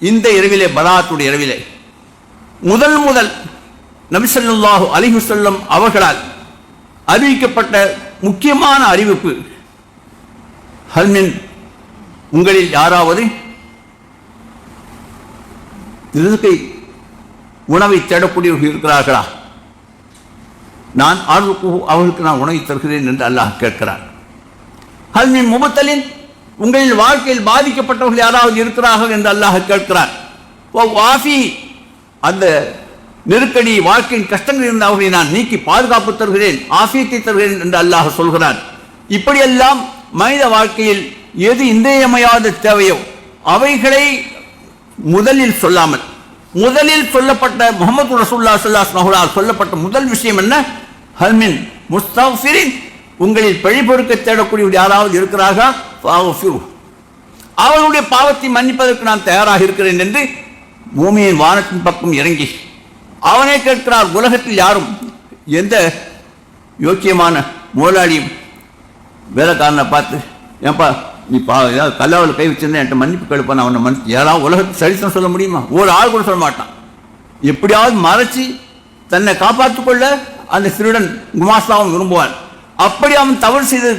இந்த இரவிலே பராத்துடைய இரவிலே. முதல் முதல் நபிசல்லாஹு அலிஹுசல்லம் அவர்களால் அறிவிக்கப்பட்ட முக்கியமான அறிவிப்பு ஹல்மின் உங்களில் யாராவது ரிசுக்கை உணவை தேடக்கூடியவர்கள் இருக்கிறார்களா? நான் ஆர்வக்கு அவர்களுக்கு நான் உணவை தருகிறேன் என்று அல்லாஹ் கேட்கிறார் ஹல்மின் முபத்தலின் உங்களின் வாழ்க்கையில் பாதிக்கப்பட்டவர்கள் யாராவது இருக்கிறார்கள் என்று அல்லாஹ் கேட்கிறார். ஓ வாஃபி அந்த நெருக்கடி வாழ்க்கையின் கஷ்டங்கள் இருந்த அவர்களை நான் நீக்கி பாதுகாப்பு தருகிறேன் ஆசியத்தை தருகிறேன் என்று அல்லாஹ் சொல்கிறார். இப்படியெல்லாம் மனித வாழ்க்கையில் எது இன்றியமையாத தேவையோ அவைகளை முதலில் சொல்லாமல் முதலில் சொல்லப்பட்ட முகமது ரசூல்லா சொல்லாஸ் மஹுலா சொல்லப்பட்ட முதல் விஷயம் என்ன? ஹல்மின் முஸ்தாஃபிரின் உங்களில் பழி பொறுக்க தேடக்கூடியவர் யாராவது இருக்கிறார்களா? ஃபாஃபிரு. அவர்களுடைய பாவத்தை மன்னிப்பதற்கு நான் தயாராக இருக்கிறேன் என்று பூமியின் வானத்தின் பக்கம் இறங்கி அவனே கேட்கிறார் உலகத்தில் யாரும் எந்த யோக்கியமான முதலாளியும் வேலைக்காரனை பார்த்து ஏன்பா நீ பா ஏதாவது கல்லாவில் கை வச்சிருந்தேன் என்கிட்ட மன்னிப்பு கேட்பான் அவனை மன்னிச்சு யாராவது உலகத்து சரித்திரம் சொல்ல முடியுமா? ஒரு ஆள் கூட சொல்ல மாட்டான். எப்படியாவது மறைச்சி தன்னை காப்பாற்றிக் கொள்ள அந்த திருடன் குமாஸ்தாவும் விரும்புவான். அப்படி அவன் தவறு செய்து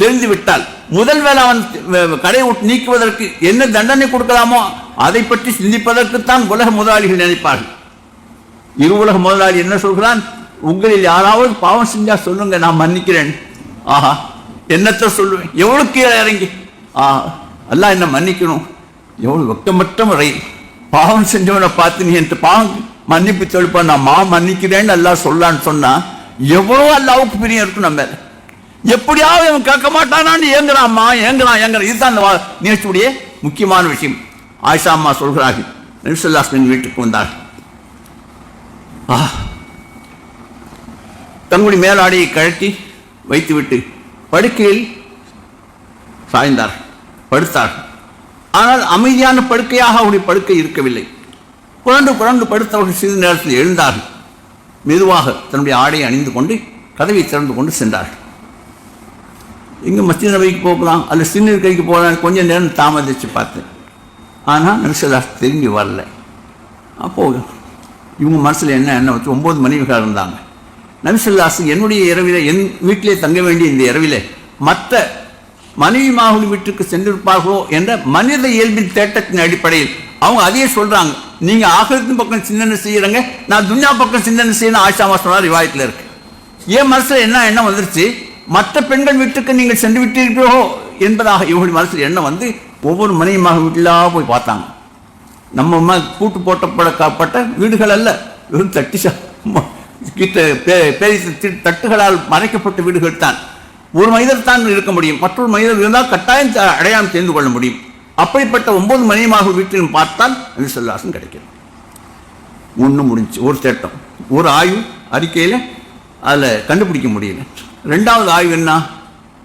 தெரிந்து விட்டால் முதல் வேலை அவன் கடை கடையை நீக்குவதற்கு என்ன தண்டனை கொடுக்கலாமோ அதை பற்றி சிந்திப்பதற்குத்தான் உலக முதலாளிகள் நினைப்பார்கள். இரு உலக முதலாளி என்ன சொல்கிறான்? உங்களில் யாராவது பாவம் செஞ்சா சொல்லுங்க நான் மன்னிக்கிறேன். ஆஹா என்னத்த சொல்லுவேன்? எவ்வளவு கீழே இறங்கி? ஆஹா எல்லாம் என்ன மன்னிக்கணும்? எவ்வளவு வெக்கமற்ற முறை. பாவம் செஞ்சவனை பார்த்து நீ என் பாவம் மன்னிப்பு தெளிப்பா நான் மா மன்னிக்கிறேன்னு எல்லாம் சொல்லான்னு சொன்னா எவ்வளோ அல்லாவுக்கு பிரியம் இருக்கும் நம்ம எப்படியாவது இவன் கேட்க மாட்டானான்னு ஏங்குறாம்மா ஏங்குறான் ஏங்குறான் இதுதான் அந்த வா- நிகழ்ச்சியுடைய முக்கியமான விஷயம். ஆயிஷா அம்மா சொல்கிறார்கள் நிமிஷல்லாஸ்மின் வீட்டுக்கு வந்தார்கள் ஆ. தங்களுடைய மேலாடையை கழட்டி வைத்துவிட்டு படுக்கையில் சாய்ந்தார் படுத்தார். ஆனால் அமைதியான படுக்கையாக அவருடைய படுக்கை இருக்கவில்லை. புரண்டு புரண்டு படுத்தவர்கள் சிறிது நேரத்தில் எழுந்தார்கள். மெதுவாக தன்னுடைய ஆடையை அணிந்து கொண்டு கதவை திறந்து கொண்டு சென்றார்கள். இங்கே மத்திய நபைக்கு போகலாம் அல்ல சின்னீர் கைக்கு போகலாம் கொஞ்சம் நேரம் தாமதிச்சு பார்த்தேன். ஆனால் நரிசதாஸ் திரும்பி வரல. அப்போது இவங்க மனசில் என்ன என்ன வச்சு ஒம்பது மனைவிகள் இருந்தாங்க. நபிசல்லாசு என்னுடைய இரவிலே என் வீட்டிலே தங்க வேண்டிய இந்த இரவிலே மற்ற மனைவி மாகுலி வீட்டுக்கு சென்றிருப்பார்களோ என்ற மனித இயல்பின் தேட்டத்தின் அடிப்படையில் அவங்க அதையே சொல்றாங்க. நீங்க ஆகலத்தின் பக்கம் சிந்தனை செய்யறங்க நான் துன்யா பக்கம் சிந்தனை செய்யணும் ஆஷாமா சொன்னார் ரிவாயத்தில் இருக்கு. என் மனசுல என்ன எண்ணம் வந்துருச்சு? மற்ற பெண்கள் வீட்டுக்கு நீங்கள் சென்று விட்டீர்களோ என்பதாக இவங்களுடைய மனசில் எண்ணம் வந்து ஒவ்வொரு மனைவிமாக வீட்டிலாக போய் பார்த்தாங்க. நம்ம அம்மா கூட்டு போட்டப்படப்பட்ட வீடுகள் அல்ல வெறும் தட்டி சா- கிட்ட பே- பெரிய தட்டுகளால் மறைக்கப்பட்ட வீடுகள் தான். ஒரு மனிதர் தான் இருக்க முடியும் மற்றொரு மனிதர் இருந்தால் கட்டாயம் அடையாளம் தெரிந்து கொள்ள முடியும். அப்படிப்பட்ட ஒன்பது மணியமாக வீட்டிலும் பார்த்தால் நபிசல்லாசன் கிடைக்கும் ஒன்று முடிஞ்சு ஒரு தேட்டம் ஒரு ஆய்வு அறிக்கையில் அதில் கண்டுபிடிக்க முடியல. ரெண்டாவது ஆய்வு என்ன?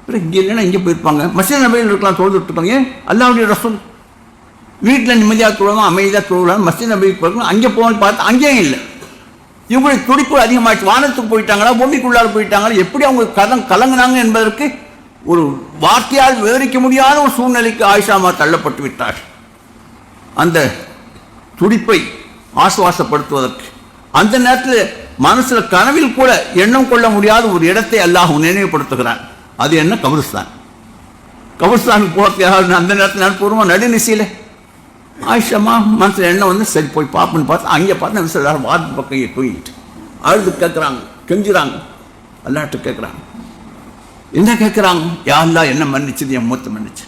இங்கே இல்லைன்னா இங்கே போயிருப்பாங்க. மசித நபையில் இருக்கலாம் தொழுதுட்டு அல்லாவுடைய ரசம் வீட்டில் நிம்மதியாக தொழுவோம் அமைதியாக தொழுலாம் மசித நபைக்கு போகணும் அங்கே போகணும்னு பார்த்து அங்கேயும் இல்லை. இவங்களுடைய துடிப்பு அதிகமாகிடுச்சு வானத்துக்கு போயிட்டாங்களா? பூமிக்குள்ளார போயிட்டாங்களா? எப்படி அவங்க கதம் கலங்குனாங்க என்பதற்கு ஒரு வார்த்தையால் விவரிக்க முடியாத ஒரு சூழ்நிலைக்கு ஆயிஷாமா தள்ளப்பட்டு விட்டார் அந்த துடிப்பை ஆசுவாசப்படுத்துவதற்கு. அந்த நேரத்தில் மனசில் கனவில் கூட எண்ணம் கொள்ள முடியாத ஒரு இடத்தை அல்லாஹ் நினைவுபடுத்துகிறான். அது என்ன? கபிரிஸ்தான். கபிரிஸ்தானுக்கு போகிறதுக்காக அந்த நேரத்தில் நான் பூர்வமாக நடுநிசையில். ஆயிஷம்மா மனசில் எண்ணம் வந்து? சரி போய் பார்ப்போன்னு பார்த்து அங்கே பார்த்து எல்லாரும் வார்டு பக்கம் போயிட்டு தூங்கிட்டு. அழுது கேட்குறாங்க கெஞ்சுறாங்க. அல்லாட்டு கேட்குறாங்க என்ன கேட்குறாங்க யாருலா என்ன மன்னிச்சது? என் மூத்த மன்னிச்சு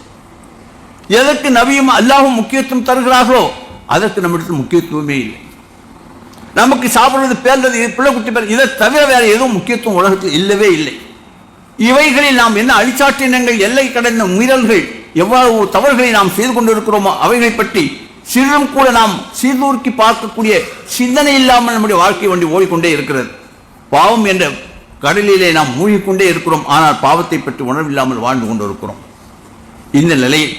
எதற்கு நவியும் அல்லாஹும் முக்கியத்துவம் தருகிறார்களோ அதற்கு நம்மிடத்தில் முக்கியத்துவமே இல்லை. நமக்கு சாப்பிடுறது பேர்றது பிள்ளை குட்டி பேர் இதை தவிர வேற எதுவும் முக்கியத்துவம் உலகத்தில் இல்லவே இல்லை. இவைகளில் நாம் என்ன அழிச்சாட்டினங்கள் எல்லை கடந்த மீறல்கள் எவ்வளவு தவறுகளை நாம் செய்து கொண்டிருக்கிறோமோ அவைகளை பற்றி சிறிதும் கூட நாம் சீர்தூக்கி பார்க்கக்கூடிய சிந்தனை இல்லாமல் நம்முடைய வாழ்க்கை வண்டி ஓடிக்கொண்டே இருக்கிறது. பாவம் என்ற கடலிலே நாம் மூழ்கிக்கொண்டே இருக்கிறோம். ஆனால் பாவத்தை பற்றி உணர்வில்லாமல் வாழ்ந்து கொண்டிருக்கிறோம். இந்த நிலையில்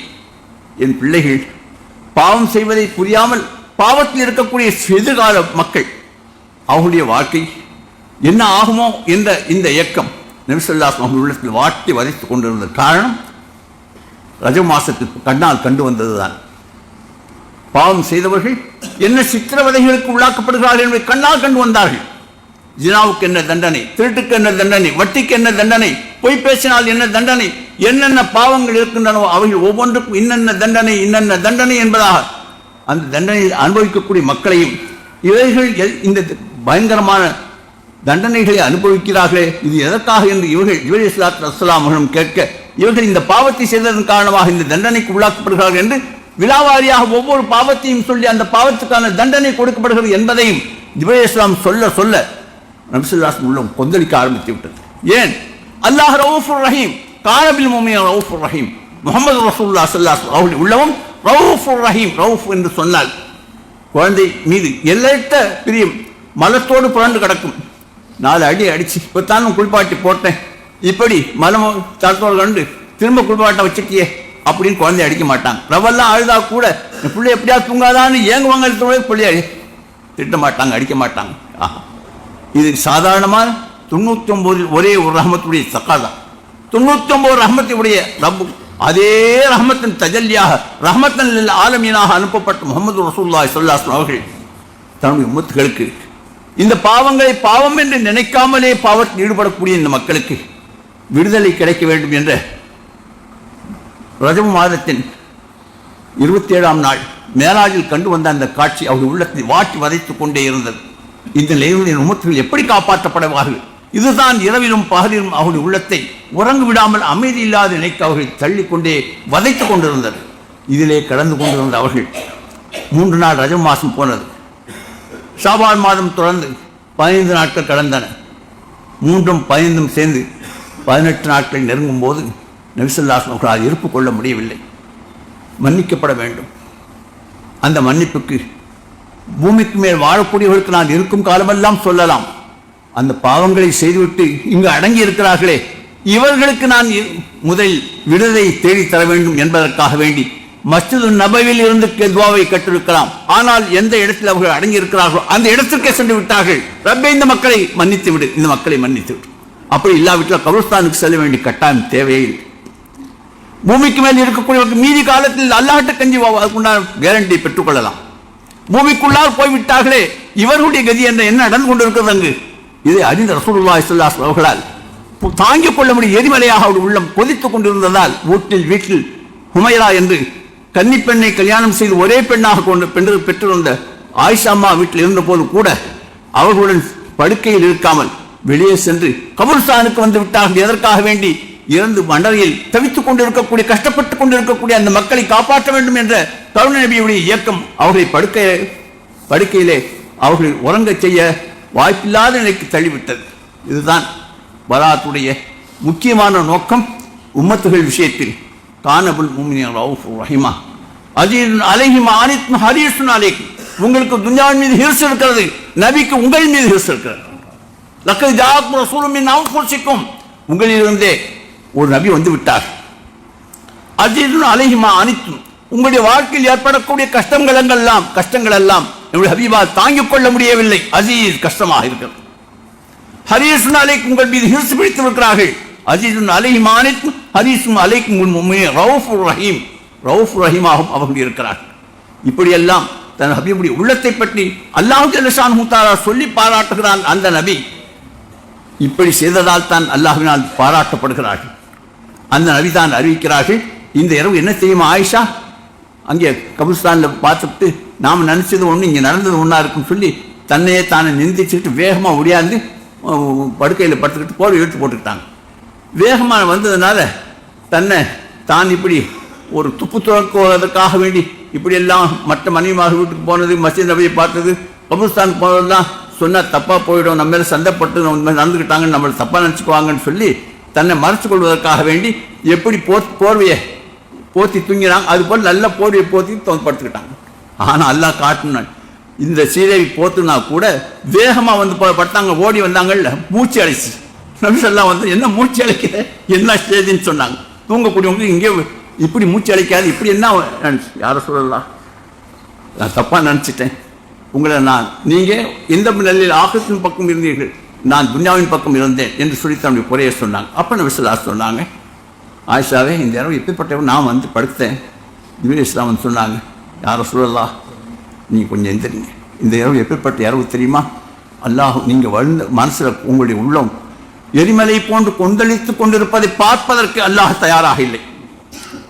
என் பிள்ளைகள் பாவம் செய்வதை புரியாமல் பாவத்தில் இருக்கக்கூடிய எதிர்கால மக்கள் அவங்களுடைய வாழ்க்கை என்ன ஆகுமோ என்ற இந்த இயக்கம் நபிசல்லாஸ் அவர்கள் உள்ளத்தில் வாட்டி வதைத்து கொண்டிருந்த காரணம் ரஜ மாசத்துக்கு கண்ணால் கண்டு வந்ததுதான். பாவம் செய்தவர்கள் என்ன சித்திரவதைகளுக்கு உள்ளாக்கப்படுகிறார்கள் என்பதை கண்ணால் கண்டு வந்தார்கள். ஜினாவுக்கு என்ன தண்டனை திருட்டுக்கு என்ன தண்டனை வட்டிக்கு என்ன தண்டனை பொய் பேசினால் என்ன தண்டனை என்னென்ன பாவங்கள் இருக்கின்றனவோ அவைகள் ஒவ்வொன்றுக்கும் இன்னென்ன தண்டனை இன்னென்ன தண்டனை என்பதாக அந்த தண்டனையில் அனுபவிக்கக்கூடிய மக்களையும் இவர்கள் எல்- இந்த பயங்கரமான தண்டனைகளை அனுபவிக்கிறார்களே இது எதற்காக என்று இவர்கள் இவர் இஸ்லாத் அஸ்லாம் அவர்களும் கேட்க இவர்கள் இந்த பாவத்தை செய்ததன் காரணமாக இந்த தண்டனைக்கு உள்ளாக்கப்படுகிறார்கள் என்று விழாவாரியாக ஒவ்வொரு பாவத்தையும் சொல்லி அந்த பாவத்துக்கான தண்டனை கொடுக்கப்படுகிறது என்பதையும் இவர்கள் இஸ்லாம் சொல்ல சொல்ல நபிசுல்லாஸ் உள்ளம் கொந்தளிக்க ஆரம்பித்து விட்டது ஏன் அல்லாஹ் ரவுஃபுர் ரஹீம் காரபில் மோமியா ரவுஃபுர் ரஹீம் முகமது ரசூல்லா சல்லாஸ் அவர்கள் உள்ளவும் ரவுஃபுர் ரஹீம் ரவுஃப் என்று சொன்னால் குழந்தை மீது எல்லையற்ற பிரியம் மலத்தோடு புரண்டு கிடக்கும் நாலு அடி அடிச்சு இப்போத்தானும் குளிப்பாட்டி போட்டேன் இப்படி மலம் தரத்தோடு கண்டு திரும்ப குளிப்பாட்ட வச்சுட்டியே அப்படின்னு குழந்தை அடிக்க மாட்டாங்க ரவெல்லாம் அழுதா கூட என் பிள்ளை எப்படியா தூங்காதான்னு ஏங்குவாங்க தோழர் பிள்ளைய திட்ட மாட்டாங்க அடிக்க மாட்டாங்க ஆஹா இது சாதாரணமான தொண்ணூத்தொம்பது ஒரே ஒரு ரஹமத்துடைய சக்காதா தொண்ணூத்தி ஒன்பது ரஹமத்துடைய ரப்பு. அதே ரஹமத்தின் தஜல்லியாக ரஹமத்தன் ஆலமீனாக அனுப்பப்பட்ட முகமது ரசூல்லாய் சொல்லாஸ்லாம் அவர்கள் தன்னுடைய உம்மத்துகளுக்கு இந்த பாவங்களை பாவம் என்று நினைக்காமலே பாவத்தில் ஈடுபடக்கூடிய இந்த மக்களுக்கு விடுதலை கிடைக்க வேண்டும் என்ற ரஜப மாதத்தின் இருபத்தி ஏழாம் நாள் மேலாஜில் கண்டு வந்த அந்த காட்சி அவர்கள் உள்ளத்தை வாட்டி வதைத்துக் கொண்டே இருந்தது. இந்த நிலையில் உமத்துகள் எப்படி காப்பாற்றப்படுவார்கள்? இதுதான் இரவிலும் பகலிலும் அவருடைய உள்ளத்தை உறங்கு விடாமல் அமைதி இல்லாத நினைக்க அவர்கள் தள்ளிக்கொண்டே வதைத்துக் கொண்டிருந்தது. இதிலே கடந்து கொண்டிருந்த அவர்கள் மூன்று நாள் ரஜம் மாதம் போனது. சாபால் மாதம் தொடர்ந்து பதினைந்து நாட்கள் கடந்தன. மூன்றும் பதினைந்தும் சேர்ந்து பதினெட்டு நாட்கள் நெருங்கும் போது நபிசல்லாஸ் அவர்களால் இருப்பு கொள்ள முடியவில்லை. மன்னிக்கப்பட வேண்டும். அந்த மன்னிப்புக்கு பூமிக்கு மேல் வாழக்கூடியவர்களுக்கு நான் இருக்கும் காலமெல்லாம் சொல்லலாம். அந்த பாவங்களை செய்துவிட்டு இங்கு அடங்கி இருக்கிறார்களே. இவர்களுக்கு நான் முதல் முதலில் விடுதலை தேடி தர வேண்டும் என்பதற்காக வேண்டி மஸ்ஜிது நபவில் இருந்து கெதுவாவை கற்றிருக்கலாம். ஆனால் எந்த இடத்தில் அவர்கள் அடங்கி இருக்கிறார்களோ அந்த இடத்திற்கே சென்று விட்டார்கள். ரப்பே இந்த மக்களை மன்னித்து விடு. இந்த மக்களை மன்னித்து விடு. அப்படி இல்லாவிட்டால் கபுஸ்தானுக்கு செல்ல வேண்டிய கட்டாயம் தேவையில்லை பூமிக்கு மேல் இருக்கக்கூடியவர்கள் மீதி காலத்தில் அல்லாட்டு கஞ்சி வா- அதுக்குண்டான கேரண்டி பெற்றுக்கொள்ளலாம். பூமிக்குள்ளால் போய்விட்டார்களே இவர்களுடைய கதி என்ன என்ன நடந்து கொண்டிருக்கிறது அங்கு? இதை அறிந்த ரசூலுல்லா இஸ்லாஸ் அவர்களால் தாங்கிக் கொள்ள முடியும் எரிமலையாக அவருடைய உள்ளம் கொதித்துக் கொண்டிருந்ததால் வீட்டில் வீட்டில் ஹுமைரா என்று கன்னிப்பெண்ணை கல்யாணம் செய்து ஒரே பெண்ணாக கொண்டு பெற்று பெற்றிருந்த ஆயிஷா அம்மா வீட்டில் இருந்தபோது கூட அவர்களுடன் படுக்கையில் இருக்காமல் வெளியே சென்று கபர்ஸ்தானுக்கு வந்து விட்டார்கள். எதற்காக வேண்டி? இறந்து மண்டலையில் தவித்துக் கொண்டிருக்கக்கூடிய கஷ்டப்பட்டுக் கொண்டிருக்கக்கூடிய அந்த மக்களை காப்பாற்ற வேண்டும் என்ற தருண நபியுடைய இயக்கம் அவர்களை படுக்கை படுக்கையிலே அவர்கள் உறங்கச் செய்ய வாய்ப்பில்லாத நிலைக்கு தள்ளிவிட்டது. இதுதான் பராத்துடைய முக்கியமான நோக்கம். உம்மத்துகள் விஷயத்தில் கானபுல் முமினியர் ரஹிமா. அஜீர் அலைஹிமா அனித் ஹரீசுன் அலைக்கும் உங்களுக்கு துன்யாவின் மீது ஹிர்ஸ் இருக்கிறது நபிக்கு உங்கள் மீது ஹிர்ஸ் இருக்கிறது. லக்கது ஜாக்கும் ரசூலும் உங்களிலிருந்தே ஒரு நபி வந்து விட்டார். அஜீதுன் அலைஹிமா அனித்தும் உங்களுடைய வாழ்க்கையில் ஏற்படக்கூடிய கஷ்டங்கள் எல்லாம் கஷ்டங்கள் எல்லாம் என்னுடைய ஹபீபால் தாங்கிக் கொள்ள முடியவில்லை. அசீஸ் கஷ்டமாக இருக்கிறது. ஹரீசுன் அலைக்கு உங்கள் மீது ஹிர்ஸ் பிடித்து இருக்கிறார்கள் அஜீதுன் அலைஹிமா அனித்தும் ஹரீசும் அலைக்கும் உன் மும்மினீன் ரஹீம் ரவுஃப் ரஹீமாகவும் அவர்கள் இருக்கிறார்கள். இப்படியெல்லாம் தன் ஹபீபுடைய உள்ளத்தை பற்றி அல்லாஹ் ஜல்லஷான் முத்தாரா சொல்லி பாராட்டுகிறான் அந்த நபி. இப்படி செய்ததால் தான் அல்லாஹினால் பாராட்டப்படுகிறார்கள். அந்த நபி தான் அறிவிக்கிறார்கள். இந்த இரவு என்ன செய்யுமா ஆயிஷா? அங்கே கபிரிஸ்தானில் பார்த்துட்டு நாம் நினச்சது ஒன்று இங்கே நடந்தது ஒன்றா இருக்குன்னு சொல்லி தன்னையே தானே நிந்திச்சுக்கிட்டு வேகமாக ஒடியாந்து படுக்கையில் படுத்துக்கிட்டு போர் இழுத்து போட்டுக்கிட்டாங்க. வேகமாக வந்ததுனால தன்னை தான் இப்படி ஒரு துப்பு துறக்குவதற்காக வேண்டி இப்படியெல்லாம் மற்ற மனைவிமாக வீட்டுக்கு போனது மசீத் நபியை பார்த்தது கபிரிஸ்தானுக்கு போனதெல்லாம் சொன்னால் தப்பாக போயிடும் நம்ம மேலே சண்டைப்பட்டு நம்ம நடந்துக்கிட்டாங்கன்னு நம்மளை தப்பாக நினச்சிக்குவாங்கன்னு சொல்லி தன்னை மறைச்சு கொள்வதற்காக வேண்டி எப்படி போ போர்வையை போத்தி தூங்கினாங்க. அது போல் நல்ல போர்வையை போத்தி படுத்துக்கிட்டாங்க. ஆனால் அல்லாஹ் காட்டினான் இந்த சீதை போத்துனா கூட வேகமாக வந்து பட்டாங்க படுத்தாங்க ஓடி வந்தாங்கல்ல மூச்சு அடைச்சு. நபிசல்லாம் வந்து என்ன மூச்சு அழைக்கிற என்ன செய்தின்னு சொன்னாங்க. தூங்கக்கூடியவங்க இங்கே இப்படி மூச்சு அழைக்காது இப்படி என்ன யாரை சொல்லலாம்? நான் தப்பாக நினச்சிட்டேன். உங்களை நான் நீங்கள் எந்த நிலையில் ஆகத்தின் பக்கம் இருந்தீர்கள். நான் துன்யாவின் பக்கம் இருந்தேன் என்று சொல்லி தன்னுடைய குறையை சொன்னாங்க. அப்போ நபிசல்லா சொன்னாங்க. ஆயிஷாவே இந்த இரவு எப்படிப்பட்டவன் நான் வந்து படுத்தேன். ஜிபிரி இஸ்லாம் வந்து சொன்னாங்க யாரை சொல்லலாம் நீங்கள் கொஞ்சம் எந்திரிங்க. இந்த இரவு எப்படிப்பட்ட இரவு தெரியுமா? அல்லாஹ் நீங்கள் வாழ்ந்த மனசில் உங்களுடைய உள்ளம் எரிமலை போன்று கொந்தளித்துக் கொண்டிருப்பதை பார்ப்பதற்கு அல்லாஹ் தயாராக இல்லை.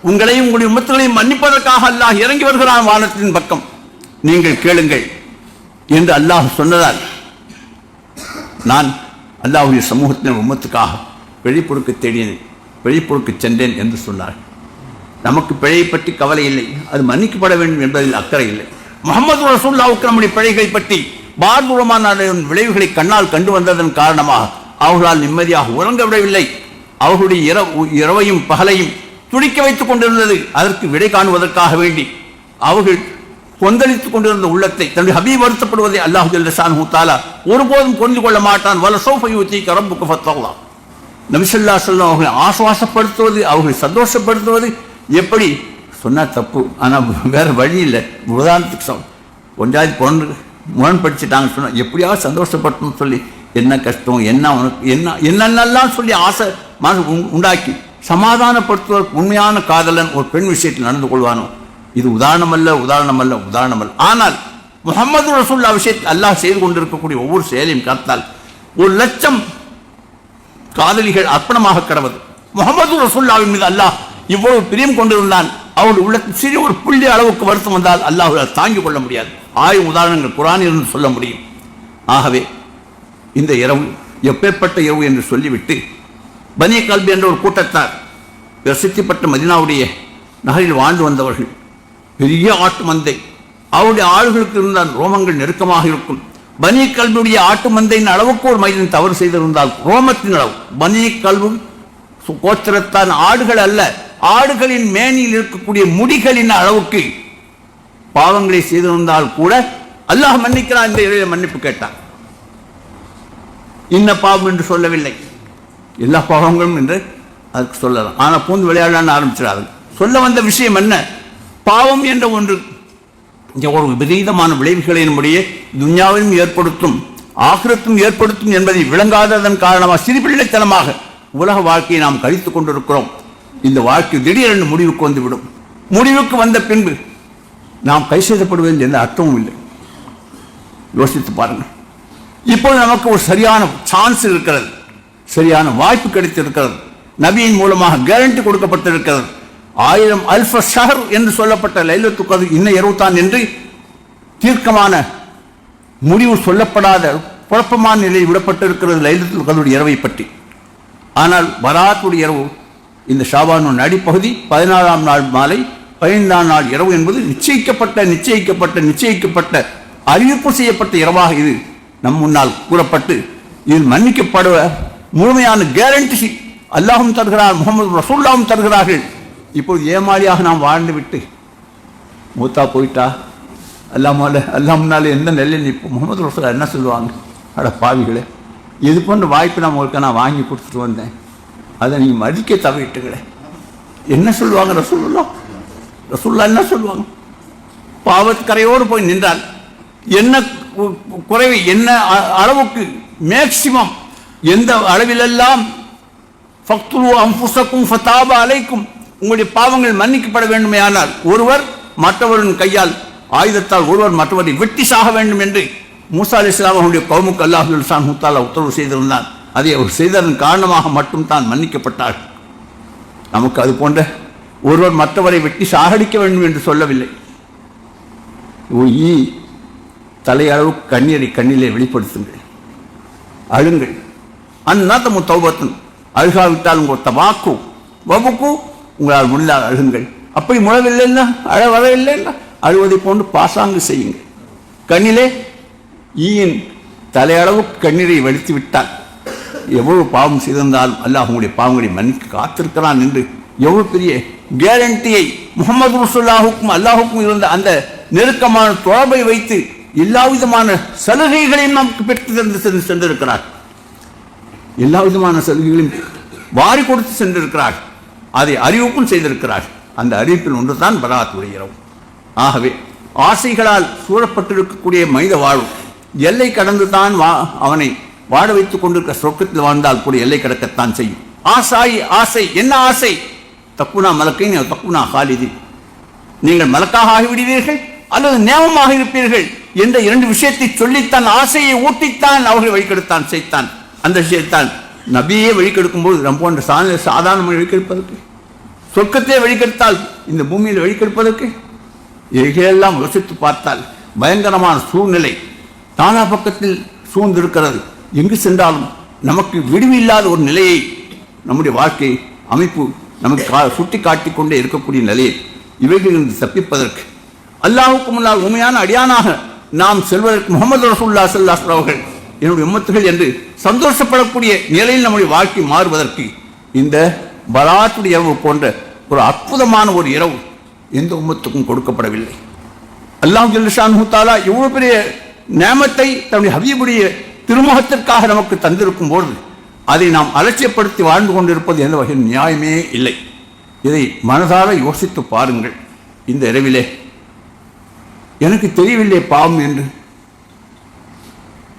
உங்களையும் உங்களுடைய உமத்துகளையும் மன்னிப்பதற்காக அல்லாஹ் இறங்கி வருகிறான் வானத்தின் பக்கம். நீங்கள் கேளுங்கள் என்று அல்லாஹ் சொன்னதால் நான் அல்லாஹுடைய சமூகத்தின் உம்மத்துக்காக பிழை தேடினேன் பிழை சென்றேன் என்று சொன்னார் நமக்கு பிழையை பற்றி கவலை இல்லை அது மன்னிக்கப்பட வேண்டும் என்பதில் அக்கறை இல்லை. முகமது ரசூல்லாவுக்கு நம்முடைய பிழைகளை பற்றி பார்தூரமான விளைவுகளை கண்ணால் கண்டு வந்ததன் காரணமாக அவர்களால் நிம்மதியாக உறங்க விடவில்லை. அவர்களுடைய இரவு இரவையும் பகலையும் துடிக்க வைத்துக் கொண்டிருந்தது அதற்கு விடை காணுவதற்காக வேண்டி அவர்கள் கொந்தளித்துக் கொண்டிருந்த உள்ளத்தை தன்னுடைய ஹபீ வருத்தப்படுவதை அல்லாஹு ஜல்லசான் தாலா ஒருபோதும் கொண்டு கொள்ள மாட்டான் வல சோஃபயூத்தி கரம்புக்கு ஃபத்தல்லா நபிசல்லா சொல்லம் அவர்களை ஆசுவாசப்படுத்துவது அவர்களை சந்தோஷப்படுத்துவது எப்படி? சொன்னால் தப்பு ஆனால் வேற வழி இல்லை. உதாரணத்துக்கு சொல் கொஞ்சாவது பொண்ணு முரண்படுத்திட்டாங்க சொன்னால் எப்படியாவது சந்தோஷப்படணும்னு சொல்லி என்ன கஷ்டம் என்ன உனக்கு என்ன என்னென்னலாம் சொல்லி ஆசை மனசு உண்- உண்டாக்கி சமாதானப்படுத்துவதற்கு உண்மையான காதலன் ஒரு பெண் விஷயத்தில் நடந்து கொள்வானோ? இது உதாரணமல்ல உதாரணமல்ல உதாரணமல்ல. ஆனால் முகமது ரசூல்லா விஷயத்தில் அல்லாஹ் செய்து கொண்டிருக்கக்கூடிய ஒவ்வொரு செயலையும் காத்தால் ஒரு லட்சம் காதலிகள் அர்ப்பணமாக கிடவது. முகமது ரசூல்லாவின் மீது அல்லாஹ் இவ்வளவு பிரியம் கொண்டிருந்தான். அவருடைய உள்ளத்தில் சிறிய ஒரு புள்ளி அளவுக்கு வருத்தம் வந்தால் அல்லாஹ் தாங்கிக் கொள்ள முடியாது. ஆயிரம் உதாரணங்கள் குரானில் இருந்து சொல்ல முடியும். ஆகவே இந்த இரவு எப்பேற்பட்ட இரவு என்று சொல்லிவிட்டு பனிய கல்வி என்ற ஒரு கூட்டத்தார் பிரசித்திப்பட்ட மதினாவுடைய நகரில் வாழ்ந்து வந்தவர்கள் பெரிய ஆட்டு மந்தை. அவருடைய ஆளுகளுக்கு இருந்தால் ரோமங்கள் நெருக்கமாக இருக்கும். பனி கல்வியுடைய ஆட்டு மந்தையின் அளவுக்கு ஒரு மனிதன் தவறு செய்திருந்தால் ரோமத்தின் அளவு. பனி கல்வி கோத்திரத்தான் ஆடுகள் அல்ல. ஆடுகளின் மேனியில் இருக்கக்கூடிய முடிகளின் அளவுக்கு பாவங்களை செய்திருந்தால் கூட அல்லாஹ் மன்னிக்கிறான் இந்த இடையில மன்னிப்பு கேட்டான். இன்ன பாவம் என்று சொல்லவில்லை. எல்லா பாவங்களும் என்று அதுக்கு சொல்லலாம். ஆனால் பூந்து விளையாடலான்னு ஆரம்பிச்சிடாது சொல்ல வந்த விஷயம் என்ன? பாவம் என்ற ஒன்று. ஒரு விபரீதமான விளைவுகளை நம்முடைய துன்யாவிலும் ஏற்படுத்தும் ஆகிரத்தும் ஏற்படுத்தும் என்பதை விளங்காததன் காரணமாக சிறுபிள்ளைத்தனமாக உலக வாழ்க்கையை நாம் கழித்துக் கொண்டிருக்கிறோம். இந்த வாழ்க்கை திடீரென்று முடிவுக்கு வந்துவிடும். முடிவுக்கு வந்த பின்பு நாம் கை செய்தப்படுவது எந்த அர்த்தமும் இல்லை. யோசித்து பாருங்கள். இப்போது நமக்கு ஒரு சரியான சான்ஸ் இருக்கிறது. சரியான வாய்ப்பு கிடைத்திருக்கிறது. நபியின் மூலமாக கேரண்டி கொடுக்கப்பட்டிருக்கிறது. ஆயிரம் அல்ஃப ஷஹர் என்று சொல்லப்பட்ட லைலத்து கதிர் இன்ன இரவுதான் என்று தீர்க்கமான முடிவு சொல்லப்படாத குழப்பமான நிலையில் விடப்பட்டிருக்கிறது லைலத்து கதருடைய இரவை பற்றி. ஆனால் வராத்துடைய இரவு இந்த ஷாபானு அடிப்பகுதி பதினாறாம் நாள் மாலை பதினைந்தாம் நாள் இரவு என்பது நிச்சயிக்கப்பட்ட நிச்சயிக்கப்பட்ட நிச்சயிக்கப்பட்ட அறிவிப்பு செய்யப்பட்ட இரவாக இது நம் முன்னால் கூறப்பட்டு இதில் மன்னிக்கப்படுவ முழுமையான கேரண்டி அல்லாஹும் தருகிறார் முகமது ரசூல்லாவும் தருகிறார்கள். இப்போது ஏமாளியாக நாம் வாழ்ந்து விட்டு மூத்தா போயிட்டா? அல்லாமல் அல்லா எந்த நிலையில் இப்போ முகமது ரசூல் என்ன சொல்லுவாங்க? அட பாவிகளே இது போன்ற வாய்ப்பு நான் உங்களுக்கு நான் வாங்கி கொடுத்துட்டு வந்தேன். அதை நீங்கள் மதிக்க தவிட்டுங்களே என்ன சொல்லுவாங்க ரசூல்லா ரசூல்லா என்ன சொல்லுவாங்க? பாவக்கரையோடு போய் நின்றால் என்ன குறைவு என்ன அ- அளவுக்கு மேக்சிமம் எந்த அளவிலெல்லாம்? ஃபக்துரு அம்புசக்கும் ஃபதாப அலைக்கும் உங்களுடைய பாவங்கள் மன்னிக்கப்பட வேண்டுமேயானால் ஒருவர் மற்றவரின் கையால் ஆயுதத்தால் ஒருவர் மற்றவரை வெட்டி சாக வேண்டும் என்று மூசா அலி இஸ்லாம் அவருடைய கவுமுக்கு அல்லாஹுல் சான் முத்தாலா உத்தரவு செய்திருந்தான். அதை அவர் செய்ததன் காரணமாக மட்டும் தான் மன்னிக்கப்பட்டார் நமக்கு அது போன்ற ஒருவர் மற்றவரை வெட்டி சாகடிக்க வேண்டும் என்று சொல்லவில்லை. ஈ தலையளவு கண்ணீரை கண்ணிலே வெளிப்படுத்துங்கள். அழுங்கள். அந்நாத்தமு தௌபத்தும் அழுகாவிட்டால் உங்கள் தவாக்கு வகுப்பு உங்களால் முடிந்தால் அழுங்கள். அப்படி முழவில்லைன்னா அழ வரவில்லைன்னா அழுவதை போன்று பாசாங்கு செய்யுங்கள். கண்ணிலே ஈயின் தலையளவு கண்ணீரை வடித்து விட்டால் எவ்வளவு பாவம் செய்திருந்தாலும் அல்லாஹ் உங்களுடைய பாவங்களை மன்னிக்க காத்திருக்கிறான் என்று எவ்வளவு பெரிய கேரண்டியை முகமது ரசூல்லாஹுக்கும் அல்லாஹுக்கும் இருந்த அந்த நெருக்கமான தொடர்பை வைத்து எல்லா விதமான சலுகைகளையும் நமக்கு பெற்று தந்து சென்று சென்றிருக்கிறார். எல்லா விதமான சலுகைகளையும் வாரி கொடுத்து சென்றிருக்கிறார். அதை அறிவிப்பும் செய்திருக்கிறார். அந்த அறிவிப்பில் ஒன்றுதான் பராத்துடைய இரவு ஆகவே ஆசைகளால் சூழப்பட்டிருக்கக்கூடிய மனித வாழ்வு எல்லை கடந்து தான் வா அவனை வாட வைத்துக் கொண்டிருக்கிற சொர்க்கத்தில் வாழ்ந்தால் கூட எல்லை கடக்கத்தான் செய்யும். ஆசாய் ஆசை என்ன ஆசை? தக்குனா மலக்கை தக்குனா ஹாலிதி நீங்கள் மலக்காக ஆகிவிடுவீர்கள் அல்லது நேமமாக இருப்பீர்கள் என்ற இரண்டு விஷயத்தை சொல்லித்தான் ஆசையை ஊட்டித்தான் அவர்கள் வழிகெடுத்தான் செய்தான் அந்த விஷயத்தான் நபியே வழிகெடுக்கும்போது ரொம்ப நம்ம போன்ற சாதாரண சாதாரண வழிகெடுப்பதற்கு? சொர்க்கத்தை வழிகெடுத்தால் இந்த பூமியில் வழிகெடுப்பதற்கு? இவைகளெல்லாம் யோசித்து பார்த்தால் பயங்கரமான சூழ்நிலை நானா பக்கத்தில் சூழ்ந்திருக்கிறது. எங்கு சென்றாலும் நமக்கு விடுவில்லாத ஒரு நிலையை நம்முடைய வாழ்க்கை அமைப்பு நமக்கு கா- சுட்டி காட்டி கொண்டே இருக்கக்கூடிய நிலையை இவைகளிலிருந்து தப்பிப்பதற்கு. அல்லாஹுக்கு முன்னால் உண்மையான அடியானாக நாம் செல்வதற்கு முகமது ரசூல்லா சல்லாஸ் அவர்கள் என்னுடைய உம்மத்துகள் என்று சந்தோஷப்படக்கூடிய நிலையில் நம்முடைய வாழ்க்கை மாறுவதற்கு இந்த பலாத்துடைய இரவு போன்ற ஒரு அற்புதமான ஒரு இரவு எந்த உம்மத்துக்கும் கொடுக்கப்படவில்லை. அல்லாஹ் ஜல்லிஷான் தாலா இவ்வளவு பெரிய நேமத்தை தன்னுடைய ஹபீபுடைய திருமுகத்திற்காக நமக்கு தந்திருக்கும் பொழுது அதை நாம் அலட்சியப்படுத்தி வாழ்ந்து கொண்டிருப்பது எந்த வகையில் நியாயமே இல்லை. இதை மனதார யோசித்து பாருங்கள். இந்த இரவிலே எனக்கு தெரியவில்லை பாவம் என்று.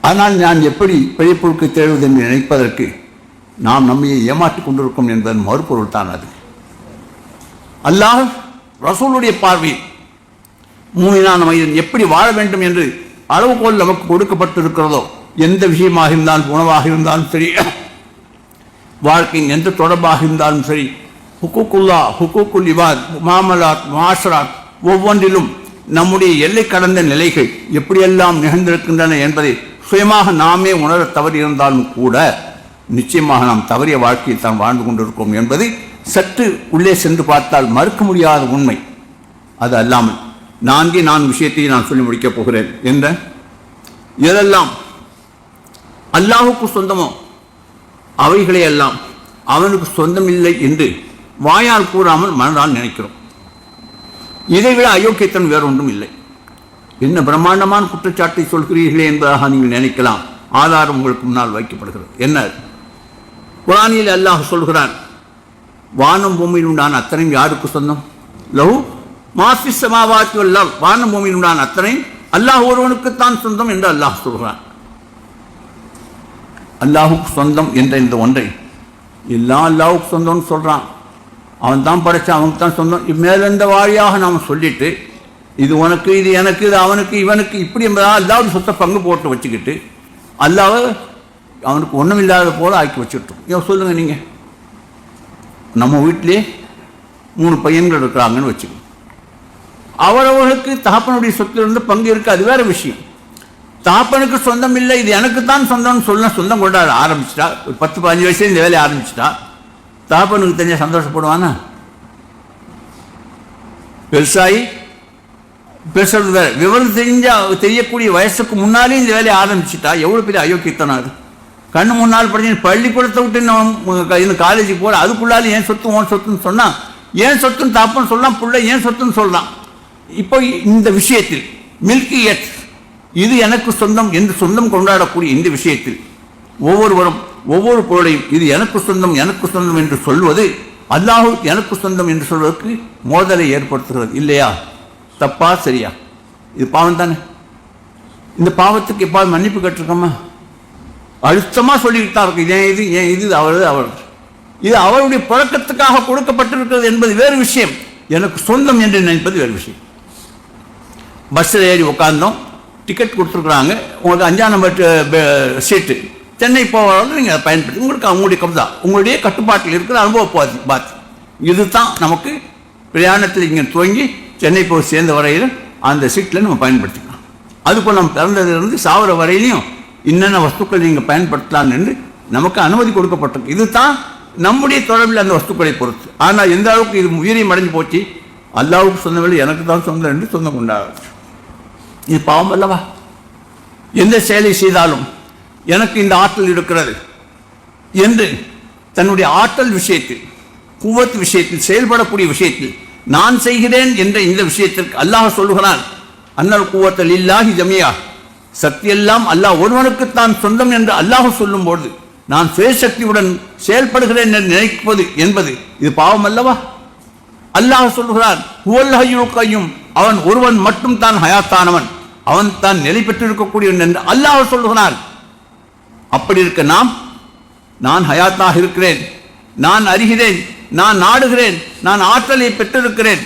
ஆனால் நான் எப்படி பிழைப்புழுக்கு தேடுவது என்று நினைப்பதற்கு நாம் நம்மையை ஏமாற்றிக் கொண்டிருக்கோம் என்பதன் மறுபொருள் தான் அது. அல்லாஹ் ரசூலுடைய பார்வை மூமினான மனிதன் எப்படி வாழ வேண்டும் என்று அளவுகோல் நமக்கு கொடுக்கப்பட்டிருக்கிறதோ எந்த விஷயமாக இருந்தாலும் உணவாக இருந்தாலும் சரி வாழ்க்கையின் எந்த தொடர்பாக இருந்தாலும் சரி ஹுக்குக்குல்லா ஹுக்குக்குல் இவாத் மாமலாத் மாஷராத் ஒவ்வொன்றிலும் நம்முடைய எல்லை கடந்த நிலைகள் எப்படியெல்லாம் நிகழ்ந்திருக்கின்றன என்பதை சுயமாக நாமே உணர தவறி இருந்தாலும் கூட நிச்சயமாக நாம் தவறிய வாழ்க்கையில் தான் வாழ்ந்து கொண்டிருக்கோம் என்பதை சற்று உள்ளே சென்று பார்த்தால் மறுக்க முடியாத உண்மை. அது அல்லாமல் நான்கே நான் விஷயத்தை நான் சொல்லி முடிக்கப் போகிறேன். என்ற எதெல்லாம்? அல்லாஹுக்கு சொந்தமோ? அவைகளையெல்லாம் அவனுக்கு அவனுக்கு சொந்தமில்லை என்று வாயால் கூறாமல் மனதால் நினைக்கிறோம். இதைவிட அயோக்கியத்தன் வேறொன்றும் இல்லை. என்ன பிரம்மாண்டமான குற்றச்சாட்டை சொல்கிறீர்களே என்பதாக நீங்கள் நினைக்கலாம். ஆதாரம் உங்களுக்கு முன்னால் வைக்கப்படுகிறது. என்ன? குரானில் அல்லாஹ் சொல்கிறான் வானம் பூமியில் உண்டான அத்தனையும் யாருக்கு சொந்தம்? லவ் மாஃபி சமாவாத்தி அல்லாஹ் வானம் பூமியில் உண்டான அத்தனையும் அல்லாஹ் ஒருவனுக்குத்தான் சொந்தம் என்று அல்லாஹ் சொல்கிறான். அல்லாஹுக்கு சொந்தம் என்ற இந்த ஒன்றை எல்லாம் அல்லாஹுக்கு சொந்தம்னு சொல்கிறான் அவன் தான் படைச்சான் அவனுக்கு தான் சொந்தம். மேலிருந்த வாரியாக நாம் சொல்லிட்டு இது உனக்கு இது எனக்கு இது அவனுக்கு இவனுக்கு. இப்படி என்பதால் அல்லாவது சொத்தை பங்கு போட்டு வச்சுக்கிட்டு அல்லாஹ் அவனுக்கு ஒன்றும் இல்லாத போல் ஆக்கி வச்சுட்டோம். ஏன் சொல்லுங்கள் நீங்கள் நம்ம வீட்டிலே மூணு பையன்கள் இருக்கிறாங்கன்னு வச்சுக்கோங்க அவரவர்களுக்கு தகப்பனுடைய சொத்திலிருந்து பங்கு இருக்குது அது வேற விஷயம். தகப்பனுக்கு சொந்தம் இல்லை இது எனக்கு தான் சொந்தம்னு சொல்ல சொந்தம் கொண்டாட ஆரம்பிச்சிட்டா ஒரு பத்து பதினஞ்சு வயசுல இந்த வேலையை ஆரம்பிச்சிட்டா தகப்பனுக்கு தெரிஞ்ச சந்தோஷப்படுவானா? பெருசாகி பேசுறது வேற. விவரம் தெரிஞ்சா தெரியக்கூடிய வயசுக்கு முன்னாலே இந்த வேலையை ஆரம்பிச்சிட்டா எவ்வளோ பெரிய அயோக்கியத்தனம் அது? கண்ணு முன்னால் படிச்சு பள்ளிக்கூடத்தை விட்டு இன்னும் காலேஜுக்கு போகிற அதுக்குள்ளாலும் ஏன் சொத்து ஓன் சொத்துன்னு சொன்னால் ஏன் சொத்துன்னு தப்புன்னு சொல்லலாம் பிள்ளை ஏன் சொத்துன்னு சொல்லலாம் இப்போ இந்த விஷயத்தில் மில்கி எட் இது எனக்கு சொந்தம் என்று சொந்தம் கொண்டாடக்கூடிய இந்த விஷயத்தில் ஒவ்வொருவரும் ஒவ்வொரு பொருளையும் இது எனக்கு சொந்தம் எனக்கு சொந்தம் என்று சொல்வது அல்லாஹு எனக்கு சொந்தம் என்று சொல்வதற்கு மோதலை ஏற்படுத்துகிறது இல்லையா? தப்பா சரியா? இது பாவம் தானே? இந்த பாவத்துக்கு எப்பாவது மன்னிப்பு கேட்டிருக்கோமா? அழுத்தமாக சொல்லிக்கிட்டு தான் இருக்கு ஏன் இது? ஏன் இது? அவரது அவர். இது அவருடைய பழக்கத்துக்காக கொடுக்கப்பட்டிருக்கிறது என்பது வேறு விஷயம். எனக்கு சொந்தம் என்று நினைப்பது வேறு விஷயம். பஸ்ஸில் ஏறி உட்காந்தோம் டிக்கெட் கொடுத்துருக்குறாங்க. உங்களுக்கு அஞ்சாம் நம்பர் சீட்டு சென்னை போகிறவங்க நீங்கள் அதை பயன்படுத்தி உங்களுக்கு அவங்களுடைய கப்தா உங்களுடைய கட்டுப்பாட்டில் இருக்கிற அனுபவ பாதி பாத். இதுதான் நமக்கு பிரயாணத்தில் இங்கே துவங்கி சென்னை போய் சேர்ந்த வரையில் அந்த சீட்டில் நம்ம பயன்படுத்திக்கலாம். அதுபோல் நம்ம பிறந்ததுலேருந்து சாவர வரையிலையும் என்னென்ன வஸ்துக்கள் நீங்கள் பயன்படுத்தலாம் என்று நமக்கு அனுமதி கொடுக்கப்பட்டிருக்கு. இதுதான் நம்முடைய தொடர்பில் அந்த வஸ்துக்களை பொறுத்து. ஆனால் எந்த அளவுக்கு இது உயிரியம் அடைஞ்சு போச்சு? அல்லாவுக்கு சொந்தமில்லை எனக்கு தான் சொந்தம் என்று சொந்தம் கொண்டாடு இது பாவம் அல்லவா? எந்த செயலை செய்தாலும் எனக்கு இந்த ஆற்றல் இருக்கிறது என்று தன்னுடைய ஆற்றல் விஷயத்தில் குவத் விஷயத்தில் செயல்படக்கூடிய விஷயத்தில் நான் செய்கிறேன் என்ற இந்த விஷயத்திற்கு அல்லாஹ் சொல்லுகிறான் அன்னல் கூவத்தல் இல்லாஹி ஜமியா. சக்தியெல்லாம் அல்லாஹ் ஒருவனுக்குத்தான் சொந்தம் என்று அல்லாஹ் சொல்லும்போது நான் சுயசக்தியுடன் செயல்படுகிறேன் என்று நினைப்பது என்பது இது பாவம் அல்லவா? அல்லாஹ் சொல்கிறான் கையும். அவன் ஒருவன் மட்டும் தான் ஹயாத்தானவன் அவன் தான் நிலை பெற்றிருக்கக்கூடியவன் என்று அல்லாஹ் சொல்கிறான் அப்படி இருக்க நாம் நான் ஹயாத்தாக இருக்கிறேன் நான் அறிகிறேன் நான் நாடுகிறேன் நான் ஆற்றலை பெற்றிருக்கிறேன்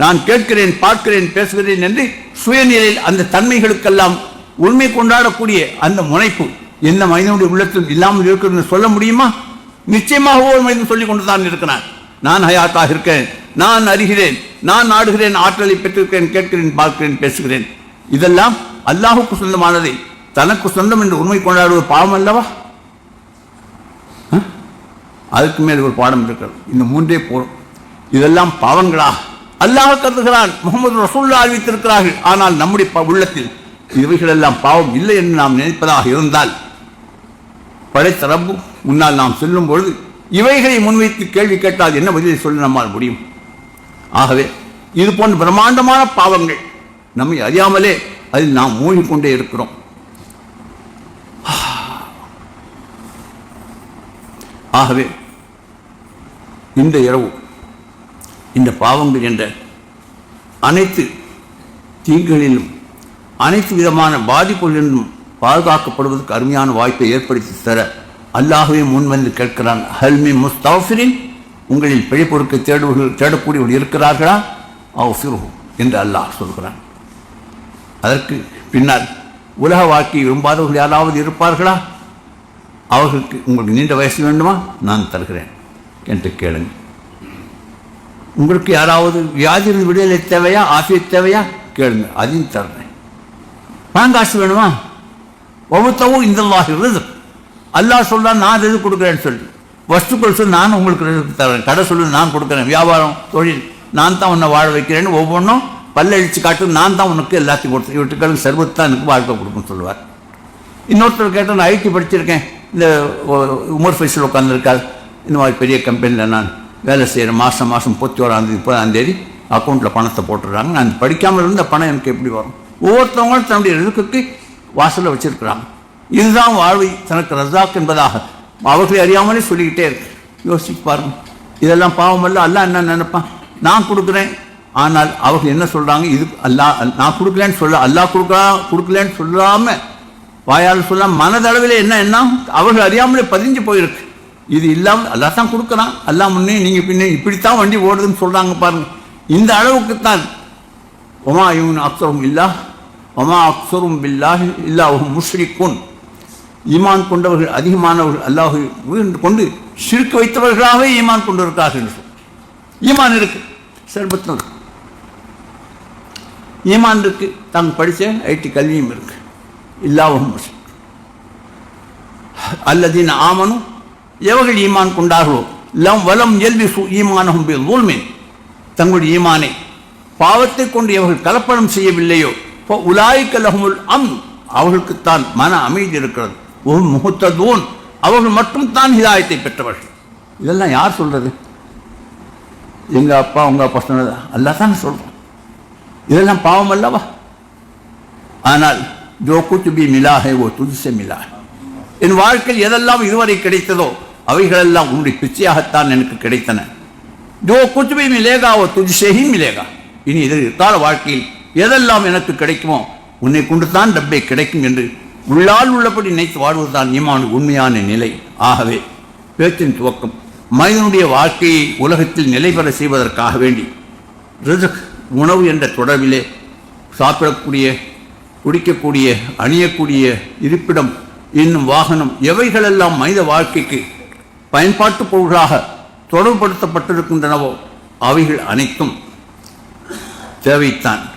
நான் கேட்கிறேன் பார்க்கிறேன் பேசுகிறேன் என்று சுயநிலையில் அந்த தன்மைகளுக்கெல்லாம் உண்மை கொண்டாடக்கூடிய அந்த முனைப்பு எந்த மனிதனுடைய உள்ளத்தில் இல்லாமல் இருக்கிறது சொல்ல முடியுமா? நிச்சயமாக ஒரு மனிதன் சொல்லிக் கொண்டுதான் இருக்கிறான். நான் ஹயாத்தாக இருக்கேன் நான் அறிகிறேன் நான் நாடுகிறேன் ஆற்றலை பெற்றிருக்கிறேன் கேட்கிறேன் பார்க்கிறேன் பேசுகிறேன். இதெல்லாம் அல்லாஹுக்கு சொந்தமானதை. தனக்கு சொந்தம் என்று உண்மை கொண்டாடுவது பாவம் அல்லவா அதுக்கு மேல் ஒரு பாடம் இருக்கிறது. இந்த மூன்றே போதும். இதெல்லாம் பாவங்களா அல்லாஹ் கருதுகிறான். முகமது ரசூல்லா அறிவித்திருக்கிறார்கள். ஆனால் நம்முடைய ப- உள்ளத்தில் இவைகளெல்லாம் பாவம் இல்லை என்று நாம் நினைப்பதாக இருந்தால் படைத்தரப்பு முன்னால் நாம் செல்லும் பொழுது இவைகளை முன்வைத்து கேள்வி கேட்டால் என்ன பதிலை சொல்ல நம்மால் முடியும்? ஆகவே இது போன்ற பிரம்மாண்டமான பாவங்கள் நம்மை அறியாமலே அதில் நாம் மூழ்கிக்கொண்டே இருக்கிறோம். ஆகவே இந்த இரவு இந்த பாவங்கள் என்ற அனைத்து தீங்குகளிலும் அனைத்து விதமான பாதிப்புகளிலும் பாதுகாக்கப்படுவதற்கு அருமையான வாய்ப்பை ஏற்படுத்தி தர அல்லாஹ்வே முன்வந்து கேட்கிறான். ஹல்மி முஸ்தாஃபிரின்? உங்களில் பிழை பொறுக்க தேடுவர்கள் தேடக்கூடியவர்கள் இருக்கிறார்களா? அவ்ஃபிருஹு என்று அல்லாஹ் சொல்கிறான். அதற்கு பின்னால் உலக வாழ்க்கையை விரும்பாதவர்கள் யாராவது இருப்பார்களா? அவர்களுக்கு உங்களுக்கு நீண்ட வயசு வேண்டுமா? நான் தருகிறேன் என்று கேளுங்க உங்களுக்கு யாராவது வியாதியில் விடுதலை தேவையா? ஆஃபியத் தேவையா? கேளுங்க அதையும் தர்றேன் பணம் காசு வேணுமா? ஒவ்வொருத்தவும் இந்த ரிது அல்லாஹ் சொல்றான் நான் எது கொடுக்குறேன்னு சொல்லி. வஸ்துக்கள் சொல்லி நான் உங்களுக்கு ரிஸ்க் தரேன். கடை சொல்லி நான் கொடுக்குறேன். வியாபாரம் தொழில் நான் தான் உன்னை வாழ வைக்கிறேன்னு ஒவ்வொன்றும் பல்லழிச்சு காட்டு நான் தான் உனக்கு எல்லாத்தையும் கொடுத்தேன். இவற்றுக்களுக்கு சர்வத்தான் எனக்கு வாழ்க்கை கொடுக்குன்னு சொல்லுவார். இன்னொருத்தர் கேட்டால் நான் ஐடி படிச்சிருக்கேன். இந்த உமர் ஃபைசல் உட்காந்துருக்கார் இந்த மாதிரி பெரிய கம்பெனியில் நான் வேலை செய்கிறேன் மாதம் மாதம் முப்பத்தி ஓராந்தேதி முப்பதாந்தேதி அக்கௌண்ட்டில் பணத்தை போட்டுடுறாங்க. நான் படிக்காமல் இருந்த பணம் எனக்கு எப்படி வரும்? ஒவ்வொருத்தவங்களும் தன்னுடைய ரிசுக்கு வாசலில் வச்சுருக்கிறாங்க. இதுதான் வாழ்வை தனக்கு ரசாக் என்பதாக அவர்களை அறியாமலே சொல்லிக்கிட்டே இருக்கு. யோசிச்சு பாருங்க. இதெல்லாம் பாவமல்ல அல்ல என்ன நினைப்பான்? நான் கொடுக்குறேன். ஆனால் அவர்கள் என்ன சொல்கிறாங்க இது அல்லாஹ் நான் கொடுக்கலன்னு சொல்ல அல்லா கொடுக்கா கொடுக்கலன்னு சொல்லாமல் வாயால் சொல்ல மனதளவில் என்ன என்ன அவர்கள் அறியாமலே பதிஞ்சு போயிருக்கு. இது இல்லாமல் அல்லாஹ் தான் கொடுக்குறான். அல்லாஹ் முன்னே நீங்க பின்னே இப்படித்தான் வண்டி ஓடுதுன்னு சொல்றாங்க பாருங்க. இந்த அளவுக்கு தான் ஒமா இவன் அக்சரும் இல்லா ஒமா அக்சரும் பில்லாஹி இல்லாஹும் முஷ்ரிக்குன் ஈமான் கொண்டவர்கள் அதிகமானவர்கள் அல்லாஹு வீழ்ந்து கொண்டு சிறுக்க வைத்தவர்களாகவே ஈமான் கொண்டிருக்கார்கள் என்று ஈமான் இருக்கு. சர்பத்தும் இருக்கு ஈமான் இருக்கு. தாங்க படித்த ஐடி கல்வியும் இருக்கு இல்லாவும் அல்லதீன் ஆமனும் எவர்கள் ஈமான் கொண்டார்களோ லம் வலம் எல்வி ஈமானகும் உள்மேன் தங்களுடைய ஈமானை பாவத்தை கொண்டு எவர்கள் கலப்படம் செய்யவில்லையோ உலாய்க்க லஹமுல் அம் அவர்களுக்குத்தான் மன அமைதி இருக்கிறது. ஓ முகத்ததூன் அவர்கள் மட்டும் தான் ஹிதாயத்தை பெற்றவர்கள். இதெல்லாம் யார் சொல்றது? எங்க அப்பா உங்க அப்பா சொன்னது அல்லா தான் சொல்கிறோம் இதெல்லாம் பாவம் அல்லவா? ஆனால் ஜோ குச் பி மிலா ஹை ஓ துதிச மிலா என் வாழ்க்கையில் எதெல்லாம் இதுவரை கிடைத்ததோ அவைகளெல்லாம் உன்னுடைய பிச்சையாகத்தான் எனக்கு கிடைத்தன. ஜோ குச் பி மிலேகா ஓ துஜ்சே மிலேகா இனி எதிர்கால வாழ்க்கையில் எதெல்லாம் எனக்கு கிடைக்குமோ உன்னை கொண்டு தான் டப்பை கிடைக்கும் என்று உள்ளால் உள்ளபடி நினைத்து வாழ்வதுதான் ஈமான் உண்மையான நிலை. ஆகவே பேச்சின் துவக்கம் மனிதனுடைய வாழ்க்கையை உலகத்தில் நிலை பெற செய்வதற்காக வேண்டி ரிஸ்க் உணவு என்ற தொடர்பிலே சாப்பிடக்கூடிய குடிக்கக்கூடிய அணியக்கூடிய இருப்பிடம் இன்னும் வாகனம் எவைகளெல்லாம் மனித வாழ்க்கைக்கு பயன்பாட்டு பொருளாக தொடர்புபடுத்தப்பட்டிருக்கின்றனவோ அவைகள் அனைத்தும் தேவைத்தான்.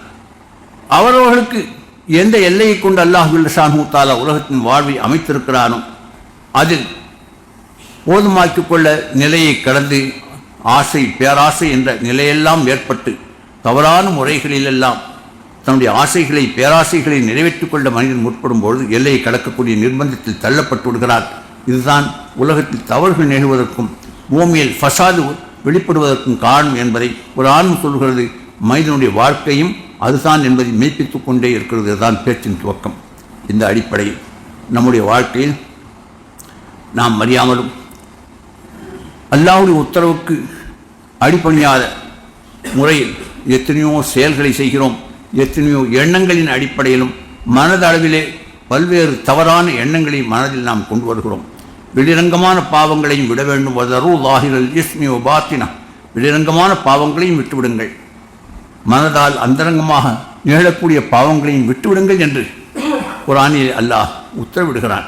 அவரவர்களுக்கு எந்த எல்லையை கொண்டு அல்லாஹுல்ல ஷானு உலகத்தின் வாழ்வை அமைத்திருக்கிறானோ அதில் போதுமாக்கிக் கொள்ள நிலையை கடந்து ஆசை பேராசை என்ற நிலையெல்லாம் ஏற்பட்டு தவறான முறைகளிலெல்லாம் தன்னுடைய ஆசைகளை பேராசைகளை நிறைவேற்றிக் கொள்ள மனிதன் முற்படும் பொழுது எல்லையை கடக்கக்கூடிய நிர்பந்தத்தில் தள்ளப்பட்டு விடுகிறார். இதுதான் உலகத்தில் தவறுகள் நிகழ்வதற்கும் பூமியில் ஃபசாது வெளிப்படுவதற்கும் காரணம் என்பதை ஒரு ஆணும் சொல்கிறது மனிதனுடைய வாழ்க்கையும் அதுதான் என்பதை மெய்ப்பித்துக் கொண்டே இருக்கிறது. தான் பேச்சின் துவக்கம். இந்த அடிப்படையில் நம்முடைய வாழ்க்கையில் நாம் அறியாமலும் அல்லாவுடைய உத்தரவுக்கு அடிப்பணியாத முறையில் எத்தனையோ செயல்களை செய்கிறோம். எத்தனையோ எண்ணங்களின் அடிப்படையிலும் மனதளவிலே பல்வேறு தவறான எண்ணங்களை மனதில் நாம் கொண்டு வருகிறோம். வெளிரங்கமான பாவங்களையும் விட வேண்டும். வதரு லாஹிரல் இஸ்மி பாத்தினா வெளிரங்கமான பாவங்களையும் விட்டுவிடுங்கள். மனதால் அந்தரங்கமாக நிகழக்கூடிய பாவங்களையும் விட்டுவிடுங்கள் என்று குரானில் அல்லாஹ் உத்தரவிடுகிறான்.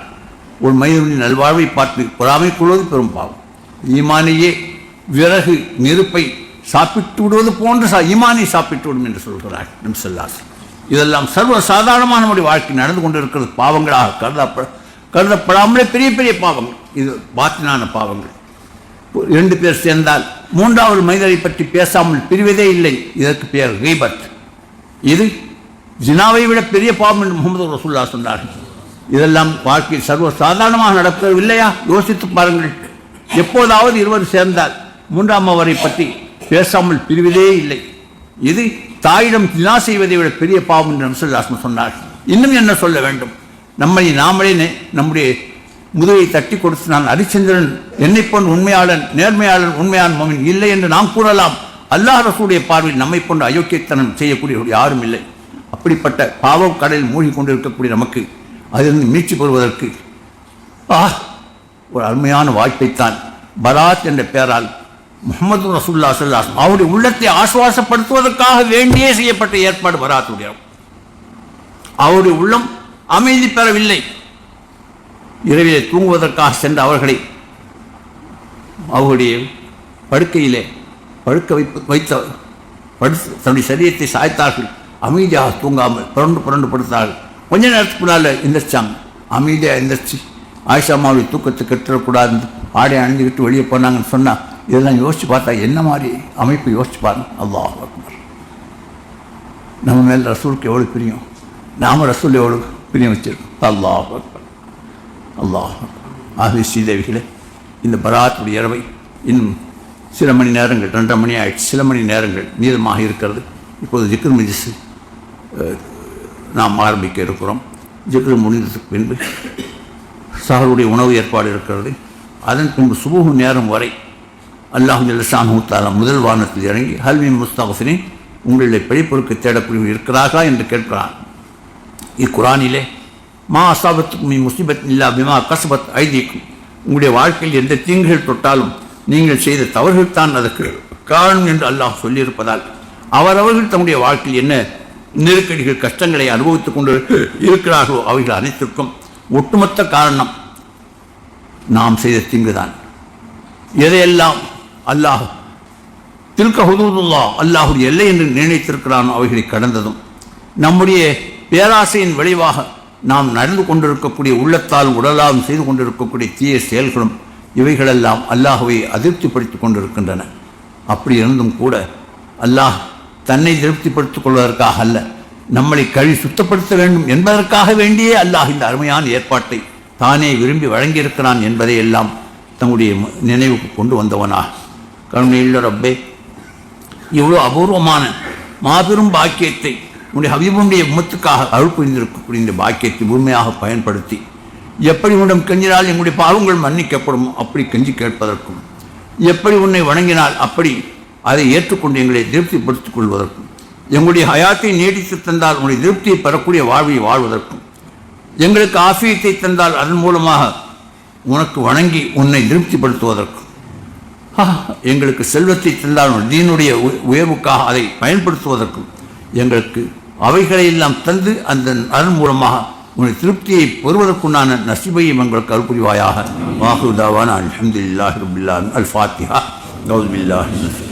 ஒரு மனிதனின் நல்வாழ்வை பார்த்து பொறாமை கொள்வது பெரும் பாவம். ஈமானியே விறகு நெருப்பை சாப்பிட்டு விடுவது போன்று சா ஈமானை சாப்பிட்டு விடும் என்று சொல்கிறார் நம் இதெல்லாம் சர்வ சாதாரணமான நம்முடைய வாழ்க்கை நடந்து கொண்டிருக்கிறது பாவங்களாக கருதப்பட கருதப்படாமலே பெரிய பெரிய பாவங்கள். இது பாத்தினான பாவங்கள். இரண்டு பேர் சேர்ந்தால் மூன்றாவது மனிதரை பற்றி பேசாமல் பிரிவதே இல்லை. இதற்கு பெயர் கீபத். இது ஜினாவை விட பெரிய பாவம் என்று முகமது ரசூல்லா சொன்னார்கள். இதெல்லாம் வாழ்க்கையில் சர்வ சாதாரணமாக நடக்கவில்லையா யோசித்து பாருங்கள். எப்போதாவது இருவர் சேர்ந்தால் மூன்றாம் அவரை பற்றி பேசாமல் பிரிவதே இல்லை. இது தாயிடம் தினா செய்வதை விட பெரிய பாவம் என்று நம்சல்லாசம் சொன்னார் இன்னும் என்ன சொல்ல வேண்டும்? நம்மை நாமளே நம்முடைய முதுகை தட்டி கொடுத்து நான் ஹரிச்சந்திரன் என்னை போன்ற உண்மையாளன் நேர்மையாளன் உண்மையான மகன் இல்லை என்று நாம் கூறலாம். அல்லாஹ் ரசூடைய பார்வையில் நம்மை போன்ற அயோக்கியத்தனம் செய்யக்கூடியவர் யாரும் இல்லை. அப்படிப்பட்ட பாவ கடலில் மூழ்கி கொண்டிருக்கக்கூடிய நமக்கு அதிலிருந்து மீட்சி பெறுவதற்கு ஆ ஒரு அருமையான வாய்ப்பைத்தான் பராத் என்ற பெயரால் முகமது ரசூல்லா சொல்லாஸ் அவருடைய உள்ளத்தை ஆசுவாசப்படுத்துவதற்காக வேண்டியே செய்யப்பட்ட ஏற்பாடு வராத்துடைய அவருடைய உள்ளம் அமைதி பெறவில்லை. இரவிலே தூங்குவதற்காக சென்ற அவர்களை அவருடைய படுக்கையிலே படுக்க வைப்பு வைத்த படுத்து தன்னுடைய சரீரத்தை சாய்த்தார்கள். அமைதியாக தூங்காமல் புரண்டு புரண்டு படுத்தார்கள். கொஞ்ச நேரத்துக்கு முன்னால் எந்திரிச்சாங்க. அமைதியாக எந்திரிச்சு ஆயிஷா தூக்கத்தை கெட்டுறக்கூடாது ஆடை அணிஞ்சுக்கிட்டு வெளியே போனாங்கன்னு சொன்னால் இதெல்லாம் யோசிச்சு பார்த்தா என்ன மாதிரி அமைப்பு யோசிச்சு பாருங்க. அல்லாஹ் அக்பர். நம்ம மேல் ரசூலுக்கு எவ்வளோ பிரியம்? நாம ரசூல் எவ்வளோ பிரியம் வச்சிருக்கோம்? அல்லாஹ் அக்பர். அல்லாஹ் ஆகவே ஸ்ரீதேவிகளே இந்த பராத்துடைய இரவை இன்னும் சில மணி நேரங்கள் ரெண்டரை மணி ஆயிடுச்சு. சில மணி நேரங்கள் மீதமாக இருக்கிறது. இப்போது ஜிக்ரு மிஜிஸ் நாம் ஆரம்பிக்க இருக்கிறோம். ஜிக்ரு முடிந்ததுக்கு பின்பு சகருடைய உணவு ஏற்பாடு இருக்கிறது. அதன் பின்பு சுபுகு நேரம் வரை அல்லாஹு ஜல்லஷானு தாலா முதல் வானத்தில் இறங்கி ஹல்வி முஸ்தாஃபினி உங்களுடைய படிப்பொருட்கு தேடக்கூடிய இருக்கிறார்களா? என்று கேட்கிறான். இக்குரானிலே மா அசாபத்துக்கும் மீ முசிபத் இல்லா பிமா கசபத் ஐதிக்கும். உங்களுடைய வாழ்க்கையில் எந்த தீங்குகள் தொட்டாலும் நீங்கள் செய்த தவறுகள் தான் அதற்கு காரணம் என்று அல்லாஹ் சொல்லியிருப்பதால் அவரவர்கள் தம்முடைய வாழ்க்கையில் என்ன நெருக்கடிகள் கஷ்டங்களை அனுபவித்துக் கொண்டு இருக்கிறார்களோ அவைகள் அனைத்திற்கும் ஒட்டுமொத்த காரணம் நாம் செய்த தீங்குதான். எதையெல்லாம் அல்லாஹ் திருக்க ஹுதூதுல்லா அல்லாஹுடைய எல்லை என்று நிர்ணயித்திருக்கிறான் அவைகளை கடந்ததும். நம்முடைய பேராசையின் விளைவாக நாம் நடந்து கொண்டிருக்கக்கூடிய உள்ளத்தால் உடலாலும் செய்து கொண்டிருக்கக்கூடிய தீய செயல்களும் இவைகளெல்லாம் அல்லாஹுவை அதிருப்திப்படுத்திக் கொண்டிருக்கின்றன. அப்படி இருந்தும் கூட அல்லாஹ் தன்னை திருப்திப்படுத்திக் கொள்வதற்காக அல்ல நம்மளை கழி சுத்தப்படுத்த வேண்டும் என்பதற்காக வேண்டியே அல்லாஹ் இந்த அருமையான ஏற்பாட்டை தானே விரும்பி வழங்கியிருக்கிறான் என்பதை எல்லாம் நினைவுக்கு கொண்டு வந்தவனா கருணையுள்ள ரப்பே. இவ்வளோ அபூர்வமான மாபெரும் பாக்கியத்தை உன்னுடைய ஹபீபுடைய உம்மத்துக்காக அருள் புரிந்திருக்கக்கூடிய இந்த பாக்கியத்தை முழுமையாக பயன்படுத்தி எப்படி உன்னிடம் கெஞ்சினால் எங்களுடைய பாவங்கள் மன்னிக்கப்படும் அப்படி கெஞ்சி கேட்பதற்கும் எப்படி உன்னை வணங்கினால் அப்படி அதை ஏற்றுக்கொண்டு எங்களை திருப்திப்படுத்திக் கொள்வதற்கும் எங்களுடைய ஹயாத்தை நீடித்து தந்தால் உன்னுடைய திருப்தியை பெறக்கூடிய வாழ்வை வாழ்வதற்கும் எங்களுக்கு ஆஃபியத்தை தந்தால் அதன் மூலமாக உனக்கு வணங்கி உன்னை திருப்திப்படுத்துவதற்கும் எங்களுக்கு செல்வத்தை தந்தாலும் தீனுடைய உ- உயர்வுக்காக அதை பயன்படுத்துவதற்கும் எங்களுக்கு அவைகளை எல்லாம் தந்து அந்த அதன் மூலமாக உன்னை திருப்தியை பெறுவதற்குண்டான நசிபையும் எங்களுக்கு அருள்புரிவாயாக வாகுதாவான அலமதுல்லாஹ் ரபில்லான் அல் ஃபாத்திஹா. கௌதுபில்லாஹி